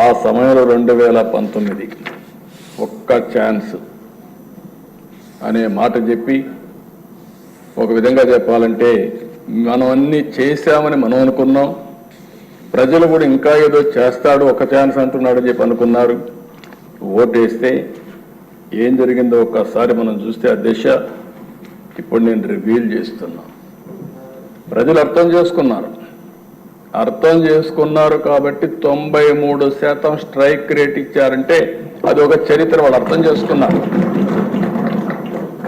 ఆ సమయంలో రెండు వేల పంతొమ్మిది ఒక్క ఛాన్స్ అనే మాట చెప్పి ఒక విధంగా చెప్పాలంటే మనం అన్ని చేశామని మనం అనుకున్నాం. ప్రజలు కూడా ఇంకా ఏదో చేస్తాడు ఒక ఛాన్స్ అంటున్నాడు చెప్పి అనుకున్నారు. ఓటేస్తే ఏం జరిగిందో ఒక్కసారి మనం చూస్తే ఆ దిశ ఇప్పుడు నేను రివీల్ చేస్తున్నా ప్రజలు అర్థం చేసుకున్నారు. అర్థం చేసుకున్నారు కాబట్టి తొంభై మూడు శాతం స్ట్రైక్ రేట్ ఇచ్చారంటే అది ఒక చరిత్ర వాళ్ళు అర్థం చేసుకున్నారు.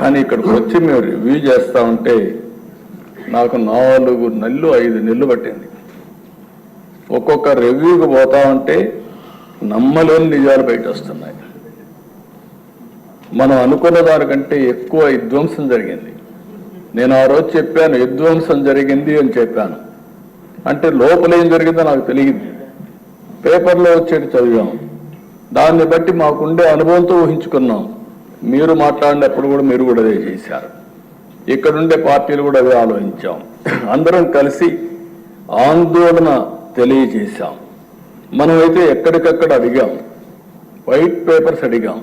కానీ ఇక్కడికి వచ్చి మేము రివ్యూ చేస్తా ఉంటే నాకు నాలుగు నెలలు ఐదు నెలలు పట్టింది. ఒక్కొక్క రివ్యూకి పోతా ఉంటే నమ్మలేని నిజాలు బయట వస్తున్నాయి మనం అనుకున్న దానికంటే ఎక్కువ విధ్వంసం జరిగింది. నేను ఆ రోజు చెప్పాను విధ్వంసం జరిగింది అని చెప్పాను. అంటే లోపల ఏం జరిగిందో నాకు తెలియదు. పేపర్లో వచ్చేది చదివాం. దాన్ని బట్టి మాకుండే అనుభవంతో ఊహించుకున్నాం. మీరు మాట్లాడినప్పుడు కూడా మీరు కూడా అదే చేశారు. ఇక్కడుండే పార్టీలు కూడా అదే ఆలోచించాం. అందరం కలిసి ఆందోళన తెలియజేశాం. మనమైతే ఎక్కడికక్కడ అడిగాం. వైట్ పేపర్స్ అడిగాం.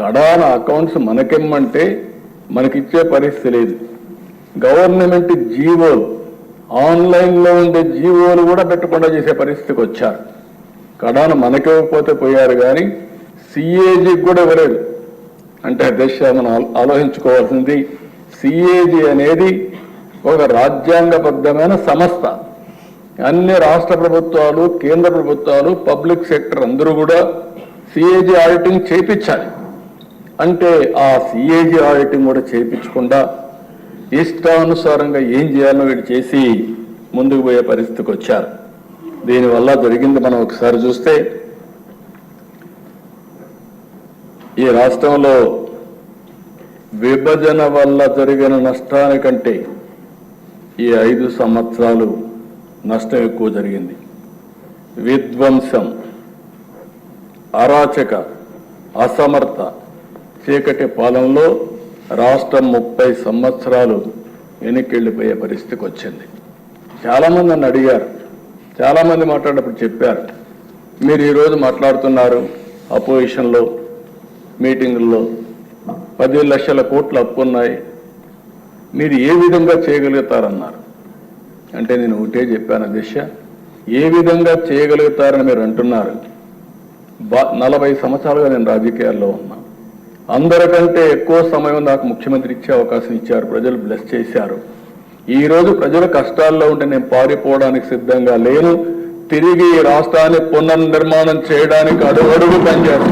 కడాన అకౌంట్స్ మనకెమ్మంటే మనకిచ్చే పరిస్థితి లేదు. గవర్నమెంట్ జీవోలు ఆన్లైన్లో ఉండే జీవోలు కూడా పెట్టకుండా చేసే పరిస్థితికి వచ్చారు. కడాను మనకివ్వకపోతే పోయారు కానీ సిఏజీకి కూడా ఇవ్వలేదు. అంటే దశ మనం ఆలోచించుకోవాల్సింది సిఏజీ అనేది ఒక రాజ్యాంగబద్ధమైన సంస్థ. అన్ని రాష్ట్ర ప్రభుత్వాలు కేంద్ర ప్రభుత్వాలు పబ్లిక్ సెక్టర్ అందరూ కూడా సిఏజీ ఆడిటింగ్ చేయించాలి అంటే ఆ సిఏజీ ఆడిటింగ్ కూడా చేయించకుండా ఇష్టానుసారంగా ఏం చేయాలో వీడు చేసి ముందుకు పోయే పరిస్థితికి వచ్చారు. దీనివల్ల జరిగింది మనం ఒకసారి చూస్తే ఈ రాష్ట్రంలో విభజన వల్ల జరిగిన నష్టానికంటే ఈ ఐదు సంవత్సరాలు నష్టం ఎక్కువ జరిగింది. విధ్వంసం అరాచక అసమర్థ చీకటి పాలనలో రాష్ట్రం ముప్పై సంవత్సరాలు వెనక్కి పరిస్థితికి వచ్చింది. చాలామంది నన్ను అడిగారు. చాలామంది మాట్లాడినప్పుడు చెప్పారు. మీరు ఈరోజు మాట్లాడుతున్నారు అపోజిషన్లో మీటింగుల్లో. పది లక్షల కోట్లు అప్పు ఉన్నాయి మీరు ఏ విధంగా చేయగలుగుతారన్నారు? అంటే నేను ఒకటే చెప్పాను దిశ ఏ విధంగా చేయగలుగుతారని మీరు అంటున్నారు? బా నలభై సంవత్సరాలుగా నేను రాజకీయాల్లో ఉన్నాను అందరికంటే ఎక్కువ సమయం నాకు ముఖ్యమంత్రి ఇచ్చే అవకాశం ఇచ్చారు. ప్రజలు బ్లెస్ చేశారు. ఈ రోజు ప్రజలు కష్టాల్లో ఉంటే నేను పారిపోవడానికి సిద్ధంగా లేను. తిరిగి ఈ రాష్ట్రాన్ని పునర్నిర్మాణం చేయడానికి అడుగడుగు పనిచేస్తాను